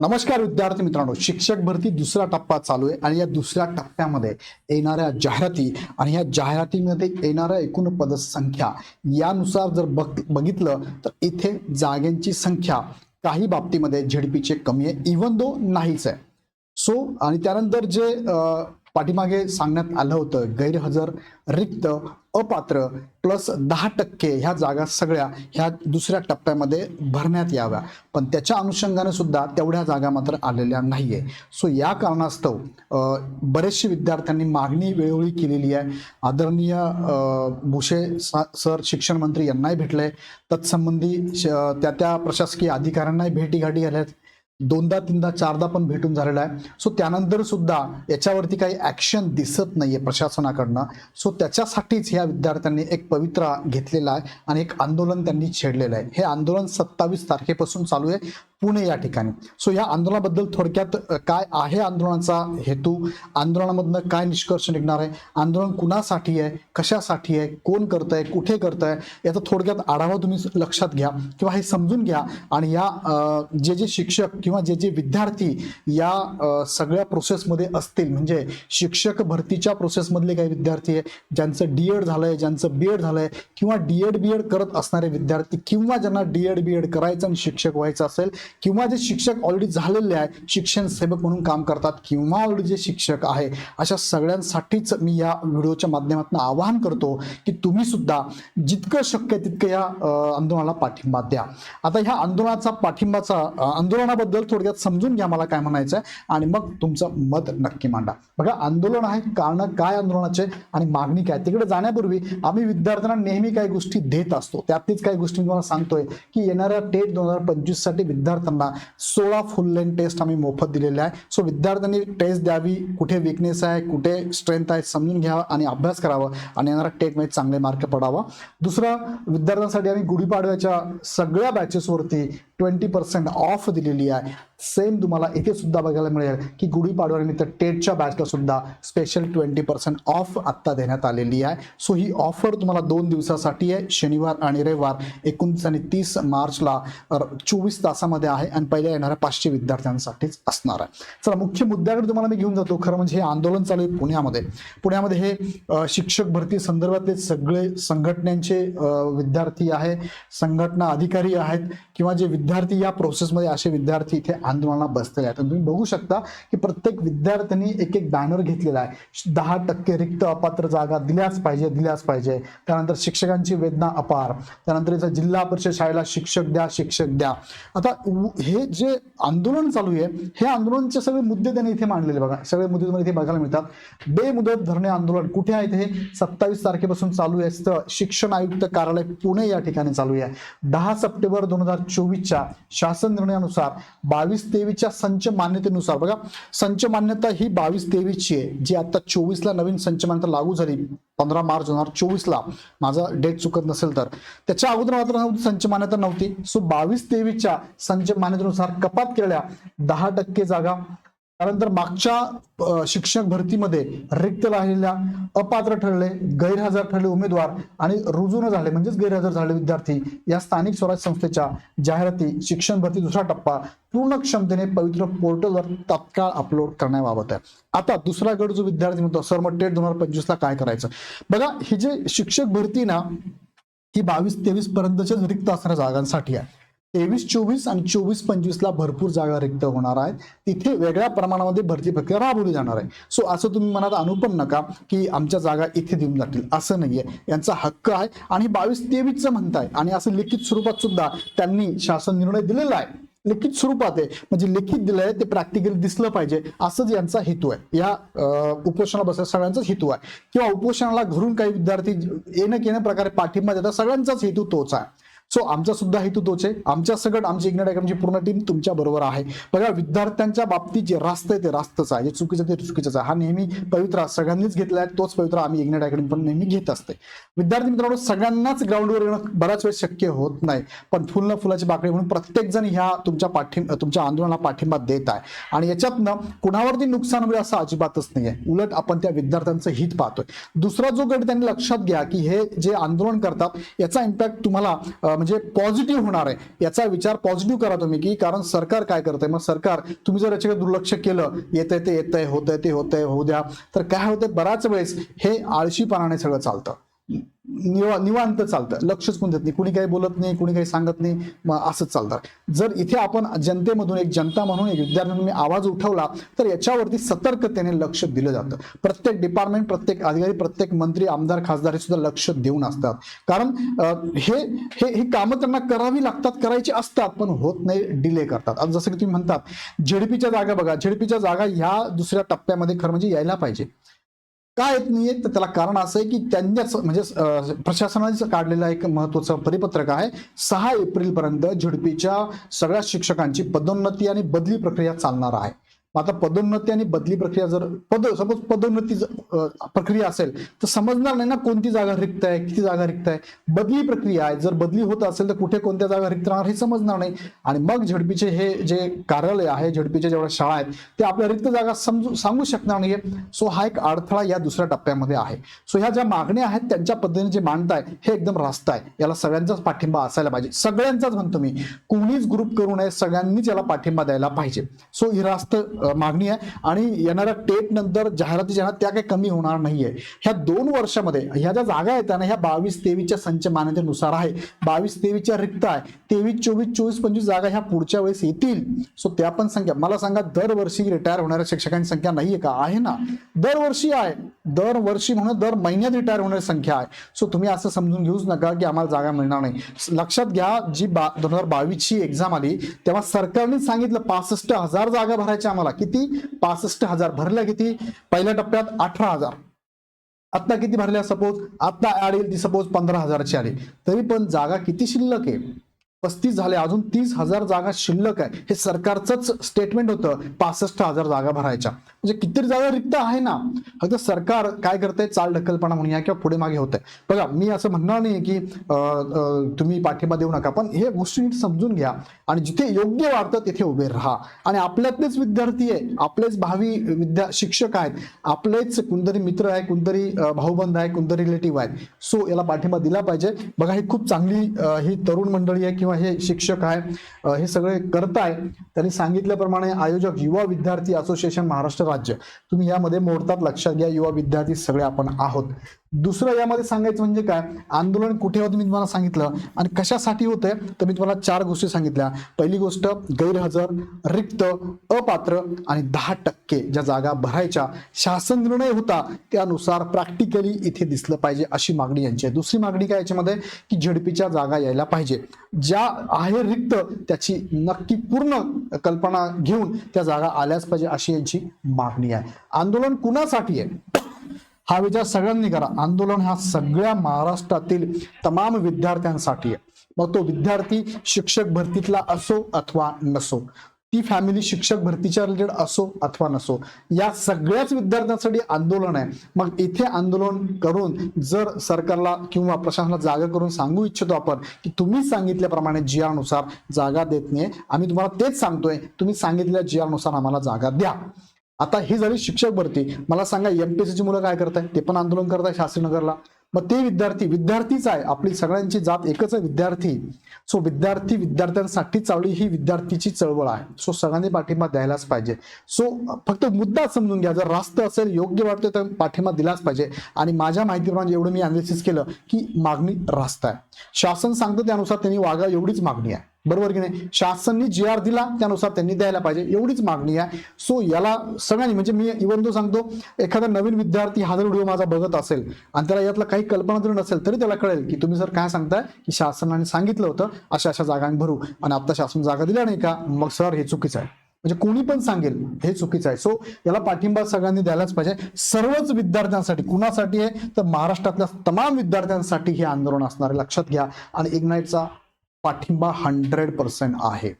नमस्कार विद्यार्थी मित्रांनो शिक्षक भरती दुसरा टप्पा चालू आहे आणि या दुसऱ्या टप्प्यामध्ये येणाऱ्या जाहिराती आणि या जाहिरातीमध्ये येणाऱ्या एकूण पदसंख्या यानुसार जर बघ बघितलं तर इथे जागेंची संख्या काही बाबतीमध्ये झेडपीचे कमी आहे इवन दो नाहीच आहे. सो आणि त्यानंतर जे पाठीमागे सांगण्यात आलं होतं गैरहजर रिक्त अपात्र प्लस दहा टक्के ह्या जागा सगळ्या ह्या दुसऱ्या टप्प्यामध्ये भरण्यात याव्या. पण त्याच्या अनुषंगाने सुद्धा तेवढ्या जागा मात्र आलेल्या नाही आहे सो या कारणास्तव बरेचसे विद्यार्थ्यांनी मागणी वेळोवेळी केलेली आहे. आदरणीय अ, भुसे सर शिक्षण मंत्री यांनाही भेटले तत्संबंधी श- त्या त्या प्रशासकीय अधिकाऱ्यांनाही भेटीगाठी झाल्या आहेत दोनदा तीनदा चारदा पण भेटून झालेला आहे. सो त्यानंतर सुद्धा याच्यावरती काही ॲक्शन दिसत नाहीये प्रशासनाकडनं. सो त्याच्यासाठीच ह्या विद्यार्थ्यांनी एक पवित्रा घेतलेला आहे आणि एक आंदोलन त्यांनी छेडलेलं आहे. हे आंदोलन सत्तावीस तारखेपासून चालू आहे. पुणे या ठिकाणी. सो या आंदोलनाबद्दल थोडक्यात काय आहे आंदोलनाचा हेतू? आंदोलनामधनं काय निष्कर्ष निघणार आहे? आंदोलन कुणासाठी आहे? कशासाठी आहे? कोण करतंय? कुठे करतंय? याचा थोडक्यात आढावा तुम्ही लक्षात घ्या किंवा हे समजून घ्या. आणि या जे जे शिक्षक किंवा जे जे विद्यार्थी या सगळ्या प्रोसेसमध्ये असतील म्हणजे शिक्षक भरतीच्या प्रोसेसमधले काही विद्यार्थी आहे ज्यांचं डी एड झालंय ज्यांचं बी एड झालंय किंवा डी एड बी एड करत असणारे विद्यार्थी किंवा ज्यांना डी एड बी एड करायचं आणि शिक्षक व्हायचं असेल किंवा जे शिक्षक ऑलरेडी झालेले आहे शिक्षण सेवक म्हणून काम करतात किंवा ऑलरेडी जे शिक्षक आहे अशा सगळ्यांसाठीच मी या व्हिडिओच्या माध्यमातून आवाहन करतो की तुम्ही सुद्धा जितकं शक्य तितकं या आंदोलनाला पाठिंबा द्या. आता ह्या आंदोलनाचा पाठिंबाचा आंदोलनाबद्दल थोडक्यात समजून घ्या मला काय म्हणायचं आहे आणि मग तुमचं मत नक्की मांडा. बघा आंदोलन आहे कारण काय आंदोलनाचे आणि मागणी काय? तिकडे जाण्यापूर्वी आम्ही विद्यार्थ्यांना नेहमी काही गोष्टी देत असतो. त्यातलीच काही गोष्टी मी तुम्हाला सांगतोय की येणाऱ्या टेट दोन हजार पंचवीससाठी विद्यार्थ्यांना सोळा फुल लेन टेस्ट आम्ही मोफत दिलेले आहे. सो विद्यार्थ्यांनी टेस्ट द्यावी कुठे विकनेस आहे कुठे स्ट्रेंथ आहे समजून घ्यावं आणि अभ्यास करावा आणि येणारा टेटमध्ये चांगले मार्क पडावा. दुसरं विद्यार्थ्यांसाठी आम्ही गुढीपाडव्याच्या सगळ्या बॅचेसवरती ट्वेंटी पर्सेंट ऑफ दिलेली आहे. सेम तुम्हाला इथे सुद्धा बघायला मिळेल की गुढीपाडव्यानिमित्त टेटच्या बॅचला सुद्धा स्पेशल ट्वेंटी पर्सेंट ऑफ आत्ता देण्यात आलेली आहे. सो ही ऑफर तुम्हाला दोन दिवसासाठी आहे शनिवार आणि रविवार एकोणीस आणि तीस मार्चला चोवीस तासामध्ये आहे आणि पहिल्या येणाऱ्या पाचशे विद्यार्थ्यांसाठीच असणार आहे. चला मुख्य मुद्द्याकडे तुम्हाला मी घेऊन जातो. खरं म्हणजे हे आंदोलन चालू आहे पुण्यामध्ये. पुण्यामध्ये हे शिक्षक भरती संदर्भातले सगळे संघटनांचे विद्यार्थी आहे संघटना अधिकारी आहेत किंवा जे विद्यार्थी या प्रोसेसमध्ये असे विद्यार्थी इथे आंदोलनाला बसलेले आहेत. तुम्ही बघू शकता की प्रत्येक विद्यार्थ्यांनी एक एक बॅनर घेतलेला आहे. दहा टक्के रिक्त अपात्र जागा दिल्याच पाहिजे दिल्याच पाहिजे. त्यानंतर शिक्षकांची वेदना अपार. त्यानंतर इथं जिल्हा परिषद शाळेला शिक्षक द्या शिक्षक द्या. आता उ- हे जे आंदोलन चालू आहे हे आंदोलनचे सगळे मुद्दे त्यांनी इथे मांडलेले बघा. सगळे मुद्दे तुम्हाला इथे बघायला मिळतात. बेमुदत धरणे आंदोलन कुठे आहे हे सत्तावीस तारखेपासून चालू आहे. शिक्षण आयुक्त कार्यालय पुणे या ठिकाणी चालू आहे. दहा सप्टेंबर दोन हजार चोवीसच्या शासन निर्णयानुसार बावीस तेवीसच्या संच मान्यतेनुसार. बघा संच मान्यता ही बावीस तेवीसची आहे जी आता चोवीसला नवीन संच मान्यता लागू झाली पंधरा मार्च दोन हजार चोवीसला. माझा डेट चुकत नसेल तर. त्याच्या अगोदर मात्र नव्हती संच मान्यता नव्हती. सो बावीस तेवीसच्या संच मान्यतेनुसार कपात केलेल्या दहा टक्के जागा त्यानंतर मागच्या शिक्षक भरतीमध्ये रिक्त राहिलेल्या अपात्र ठरले गैरहजर ठरले उमेदवार आणि रुजू न झाले म्हणजेच गैरहजर झाले विद्यार्थी या स्थानिक स्वराज्य संस्थेच्या जाहिराती शिक्षण भरती दुसरा टप्पा पूर्ण क्षमतेने पवित्र पोर्टलवर तात्काळ अपलोड करण्याबाबत आहे. आता दुसरा गट जो विद्यार्थी म्हणतो सर मग टेट दोन हजार पंचवीसला काय करायचं? बघा ही जे शिक्षक भरती ना ही बावीस तेवीस पर्यंतच्या रिक्त असणाऱ्या जागांसाठी आहे. तेवीस चोवीस आणि चोवीस पंचवीसला भरपूर जागा रिक्त होणार आहेत. तिथे वेगळ्या प्रमाणामध्ये भरती प्रक्रिया राबवली जाणार आहे. सो असं तुम्ही मनात आणू पण नका की आमच्या जागा इथे देऊन जातील. असं नाहीये. यांचा हक्क आहे आणि बावीस तेवीसचं म्हणताय. आणि असं लिखित स्वरूपात सुद्धा त्यांनी शासन निर्णय दिलेला आहे. लिखित स्वरूपात आहे. म्हणजे लिखित दिलंय ते प्रॅक्टिकली दिसलं पाहिजे. असंच यांचा हेतू आहे. या उपोषणा उपोषणाला सगळ्यांचाच हेतू आहे. किंवा उपोषणाला घरून काही विद्यार्थी येणं केण्या प्रकारे पाठिंबा देतात सगळ्यांचाच हेतू तोच आहे. सो आमचा सुद्धा हेतू तोच आहे. आमच्या सगळं आमची इग्नेट अकॅडमीची पूर्ण टीम तुमच्या बरोबर आहे. बघा विद्यार्थ्यांच्या बाबतीत जे रास्त आहे ते रास्तच आहे. जे चुकीचं ते चुकीचं आहे. हा नेहमी पवित्रा सगळ्यांनीच घेतला आहे तोच पवित्रा आम्ही इग्नेट अकॅडमी पण नेहमी घेत असते विद्यार्थी मित्रांनो सगळ्यांनाच ग्राउंडवर येणं बऱ्याच वेळ शक्य होत नाही. पण फुल न फुलाची बाकडी म्हणून प्रत्येक जण ह्या तुमच्या पाठिंब तुमच्या आंदोलनाला पाठिंबा देत आहे. आणि याच्यातनं कुणावरती नुकसान होईल असं अजिबातच नाही आहे उलट आपण त्या विद्यार्थ्यांचं हित पाहतोय. दुसरा जो गट त्यांनी लक्षात घ्या की हे जे आंदोलन करतात याचा इम्पॅक्ट तुम्हाला म्हणजे पॉझिटिव्ह होणार आहे. याचा विचार पॉझिटिव्ह करा तुम्ही की कारण सरकार काय करतंय? मग सरकार तुम्ही जर याच्याकडे दुर्लक्ष केलं येतंय ते येतंय होतंय ते होतंय होऊ द्या. तर काय होतंय? बऱ्याच वेळेस हे आळशीपणाने सगळं चालतं. निवा निवांत चालतं. लक्षच कोण देत नाही. कुणी काही बोलत नाही कुणी काही सांगत नाही असंच चालतं. जर इथे आपण जनतेमधून एक जनता म्हणून एक विद्यार्थी म्हणून आवाज उठवला तर याच्यावरती सतर्कतेने लक्ष दिलं जातं. प्रत्येक डिपार्टमेंट प्रत्येक अधिकारी प्रत्येक मंत्री आमदार खासदार हे सुद्धा लक्ष देऊन असतात. कारण हे हे ही कामं त्यांना करावी लागतात करायची असतात पण होत नाही डिले करतात. आता जसं की तुम्ही म्हणतात झेडपीच्या जागा बघा. झेडपीच्या जागा ह्या दुसऱ्या टप्प्यामध्ये खरं म्हणजे यायला पाहिजे. का येत नाहीये? तर त्याला कारण असं आहे की त्यांच्याच म्हणजे अं, प्रशासनाचं काढलेलं एक महत्वाचं परिपत्रक आहे सहा एप्रिल पर्यंत झडपीच्या सगळ्या शिक्षकांची पदोन्नती आणि बदली प्रक्रिया चालणार आहे. आता पदोन्नती आणि बदली प्रक्रिया जर पद सपोज पदोन्नती प्रक्रिया असेल तर समजणार नाही ना कोणती जागा रिक्त आहे किती जागा रिक्त आहे. बदली प्रक्रिया आहे जर बदली होत असेल तर कुठे कोणत्या जागा रिक्त राहणार हे समजणार नाही. आणि मग झडपीचे हे जे कार्यालय आहे झडपीच्या जेवढ्या शाळा आहेत ते आपल्या रिक्त जागा समजू सांगू शकणार नाहीये. सो हा एक अडथळा या दुसऱ्या टप्प्यामध्ये आहे. सो ह्या ज्या मागण्या आहेत त्यांच्या पद्धतीने जे मांडताय हे एकदम रास्त आहे. याला सगळ्यांचाच पाठिंबा असायला पाहिजे. सगळ्यांचाच म्हणतो मी. कोणीच ग्रुप करू नये सगळ्यांनीच याला पाठिंबा द्यायला पाहिजे. सो ही रास्त मागणी आहे. आणि येणाऱ्या टेट नंतर जाहिराती ज्या त्या काही कमी होणार नाहीये. ह्या दोन वर्षामध्ये ह्या ज्या जागा आहेत ना ह्या बावीस तेवीसच्या संच मान्यतेनुसार आहे. बावीस तेवीसच्या रिक्त आहे. तेवीस चोवीस चोवीस पंचवीस जागा ह्या पुढच्या वेळेस येतील. सो त्या पण संख्या मला सांगा दरवर्षी रिटायर होणाऱ्या शिक्षकांची संख्या नाहीये का? आहे ना? दरवर्षी आहे. दरवर्षी म्हणून दर महिन्यात रिटायर होणारी संख्या आहे. सो तुम्ही असं समजून घेऊच नका की आम्हाला जागा मिळणार नाही. लक्षात घ्या जी बा दोन हजार बावीसची एक्झाम आली तेव्हा सरकारने सांगितलं पासष्ट हजार जागा भरायच्या आम्हाला. किती? पासष्ट हजार. भरल्या किती? पहिल्या टप्प्यात अठरा हजार. आता किती भरल्या सपोज आता ऍड येईल ती सपोज पंधरा हजारची आली. तरी पण जागा किती शिल्लक आहे? पस्तीस झाले. अजून तीस हजार जागा शिल्लक आहे. हे सरकारचंच स्टेटमेंट होतं. पासष्ट हजार जागा भरायच्या. म्हणजे किती जागा रिक्त आहे ना. फक्त सरकार काय करतंय? चाल ढकलपणा म्हणूया किंवा पुढे मागे होत आहे बघा मी असं म्हणणार नाही की तुम्ही पाठिंबा देऊ नका. पण हे गोष्टी नीट समजून घ्या. आणि जिथे योग्य वाटतं तिथे उभे राहा. आणि आपल्यातलेच विद्यार्थी आहे. आपलेच भावी विद्या शिक्षक आहेत. आपलेच कोणतरी मित्र आहे कोणतरी भाऊबंध आहे कोणतरी रिलेटिव्ह आहेत सो याला पाठिंबा दिला पाहिजे. बघा ही खूप चांगली ही तरुण मंडळी आहे किंवा हे शिक्षक आहे हे सगळे करताय त्यांनी सांगितल्याप्रमाणे आयोजक युवा विद्यार्थी असोसिएशन महाराष्ट्र राज्य. तुम्ही यामध्ये मोडतात लक्षात घ्या युवा विद्यार्थी सगळे आपण आहोत. दुसरं यामध्ये सांगायचं म्हणजे काय? आंदोलन कुठे होतं मी तुम्हाला सांगितलं आणि कशासाठी होतंय? तर मी तुम्हाला चार गोष्टी सांगितल्या. पहिली गोष्ट गैरहजर रिक्त अपात्र आणि दहा टक्के ज्या जागा भरायच्या शासन निर्णय होता त्यानुसार प्रॅक्टिकली इथे दिसलं पाहिजे अशी मागणी यांची आहे. दुसरी मागणी काय याच्यामध्ये? की झडपीच्या जागा यायला पाहिजे. ज्या आहे रिक्त त्याची नक्की पूर्ण कल्पना घेऊन त्या जागा आल्याच पाहिजे अशी यांची मागणी आहे. आंदोलन कुणासाठी आहे? हा विचार सगळ्यांनी करा. आंदोलन हा सगळ्या महाराष्ट्रातील तमाम विद्यार्थ्यांसाठी आहे. मग तो विद्यार्थी शिक्षक भरतीतला असो अथवा नसो ती फॅमिली शिक्षक भरतीच्या रिलेटेड असो अथवा नसो या सगळ्याच विद्यार्थ्यांसाठी आंदोलन आहे. मग इथे आंदोलन करून जर सरकारला किंवा प्रशासनाला जागा करून सांगू इच्छितो आपण की तुम्ही सांगितल्याप्रमाणे जी नुसार जागा देत नाही. आम्ही तुम्हाला तेच सांगतोय. तुम्ही सांगितलेल्या जी नुसार आम्हाला जागा द्या. आता ही झाली शिक्षक भरती. मला सांगा एमपीएससी ची मुलं काय करताय ते पण आंदोलन करताय शास्त्रीनगरला. मग ते विद्यार्थी विद्यार्थीच आहे. आपली सगळ्यांची जात एकच आहे विद्यार्थी. सो विद्यार्थी विद्यार्थ्यांसाठी चालू ही विद्यार्थीची चळवळ आहे. सो सगळ्यांनी पाठिंबा द्यायलाच पाहिजे. सो फक्त मुद्दा समजून घ्या. जर रास्त असेल योग्य वाटतं तर पाठिंबा दिलाच पाहिजे. आणि माझ्या माहितीप्रमाणे एवढं मी अनालिसिस केलं की मागणी रास्त आहे. शासन सांगतं त्यानुसार त्यांनी वागा एवढीच मागणी आहे. बरोबर की नाही? शासननी जी आर दिला त्यानुसार त्यांनी द्यायला पाहिजे. एवढीच मागणी आहे. सो याला सगळ्यांनी म्हणजे मी इवन तो सांगतो एखादा नवीन विद्यार्थी हा जर व्हिडिओ माझा बघत असेल आणि त्याला यातलं काही कल्पना जरी नसेल तरी त्याला कळेल की तुम्ही सर काय सांगताय की शासनाने सांगितलं होतं अशा अशा जागां भरू. आणि आता शासन जागा दिल्या नाही का? मग सर हे चुकीचं आहे. म्हणजे कोणी पण सांगेल हे चुकीचं आहे. सो याला पाठिंबा सगळ्यांनी द्यायलाच पाहिजे. सर्वच विद्यार्थ्यांसाठी कुणासाठी आहे? तर महाराष्ट्रातल्या तमाम विद्यार्थ्यांसाठी हे आंदोलन असणार आहे. लक्षात घ्या. आणि इग्नाईटचा पाठिंबा हंड्रेड पर्सेंट आहे.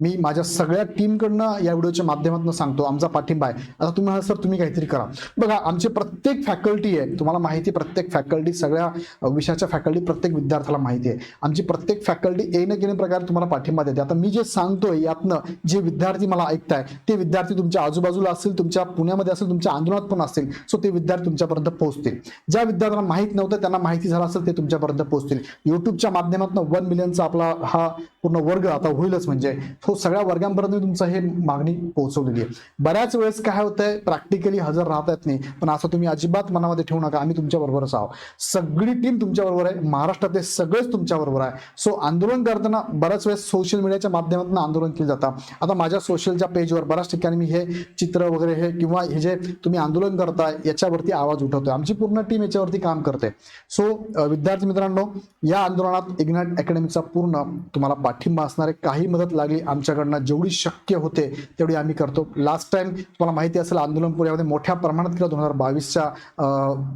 मी माझ्या सगळ्या टीमकडनं या व्हिडिओच्या माध्यमातून सांगतो. आमचा पाठिंबा आहे. आता तुम्ही सर तुम्ही काहीतरी करा. बघा आमचे प्रत्येक फॅकल्टी आहे. तुम्हाला माहिती आहे, प्रत्येक फॅकल्टी सगळ्या विषयाच्या फॅकल्टी प्रत्येक विद्यार्थ्याला माहिती आहे. आमची प्रत्येक फॅकल्टी एक ना प्रकारे तुम्हाला पाठिंबा देते. आता मी जे सांगतोय यातनं जे विद्यार्थी मला ऐकताय ते विद्यार्थी तुमच्या आजूबाजूला असतील तुमच्या पुण्यामध्ये असेल तुमच्या आंदोलनात पण असतील सो ते विद्यार्थी तुमच्यापर्यंत पोहोचतील. ज्या विद्यार्थ्यांना माहीत नव्हतं त्यांना माहिती झालं असेल ते तुमच्यापर्यंत पोहोचतील. युट्यूबच्या माध्यमातून वन मिलियनचा आपला हा पूर्ण वर्ग आता होईलच म्हणजे. तो सगळ्या वर्गांपर्यंत तुमचं हे मागणी पोहोचवलेली आहे. बऱ्याच वेळेस काय होतंय प्रॅक्टिकली हजर राहता येत नाही. पण असं तुम्ही अजिबात मनामध्ये ठेवू नका. आम्ही तुमच्या बरोबरच आहोत. सगळी टीम तुमच्या बरोबर आहे. महाराष्ट्रातले सगळेच तुमच्या बरोबर आहे. सो आंदोलन करताना बऱ्याच वेळेस सोशल मीडियाच्या माध्यमातून आंदोलन केलं जातं. आता माझ्या सोशलच्या पेजवर बऱ्याच ठिकाणी मी हे चित्र वगैरे हे किंवा हे जे तुम्ही आंदोलन करताय याच्यावरती आवाज उठवतोय. आमची पूर्ण टीम याच्यावरती काम करते. सो विद्यार्थी मित्रांनो या आंदोलनात इग्नाइट अकॅडमीचा पूर्ण तुम्हाला पाठिंबा असणारे काही मदत लागली आमच्याकडनं जेवढी शक्य होते तेवढी आम्ही करतो. लास्ट टाइम तुम्हाला माहिती असेल आंदोलन पुण्यामध्ये मोठ्या प्रमाणात केलं दोन हजार बावीसच्या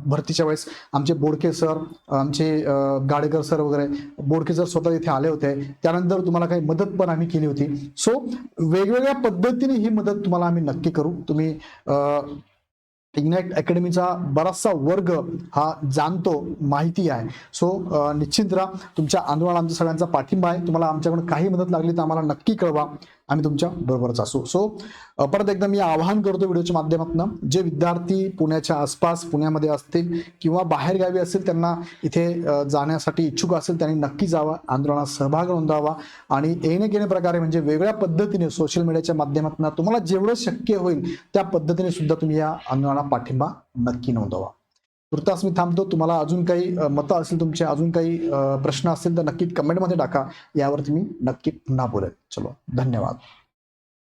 भरतीच्या वेळेस. आमचे बोडके सर आमचे गाडेकर सर वगैरे बोडके सर स्वतः इथे आले होते. त्यानंतर तुम्हाला काही मदत पण आम्ही केली होती. सो वेगवेगळ्या पद्धतीने ही मदत तुम्हाला आम्ही नक्की करू. तुम्ही इग्नाइट अकॅडमीचा बराचसा वर्ग हा जाणतो माहिती आहे. सो निश्चित राहा. तुमच्या आंदोलन आमच्या सगळ्यांचा पाठिंबा आहे. तुम्हाला आमच्याकडून काही मदत लागली तर आम्हाला नक्की कळवा. आम्ही तुमच्या बरोबरच असू. सो परत एकदा मी आवाहन करतो व्हिडिओच्या माध्यमातून जे विद्यार्थी पुण्याच्या आसपास पुण्यामध्ये असतील किंवा बाहेरगावी असतील त्यांना इथे जाण्यासाठी इच्छुक असेल त्यांनी नक्की जावा आंदोलनात सहभाग नोंदवावा आणि येणे केणे प्रकारे म्हणजे वेगळ्या पद्धतीने सोशल मीडियाच्या माध्यमातून तुम्हाला जेवढं शक्य होईल त्या पद्धतीने सुद्धा तुम्ही या आंदोलनाला पाठिंबा नक्की नोंदवा. तुर्तास मी थांबतो. तुम्हाला अजून काही मतं असतील तुमचे अजून काही प्रश्न असतील तर नक्की कमेंटमध्ये टाका. यावरती मी नक्की पुन्हा बोलेल. चलो धन्यवाद.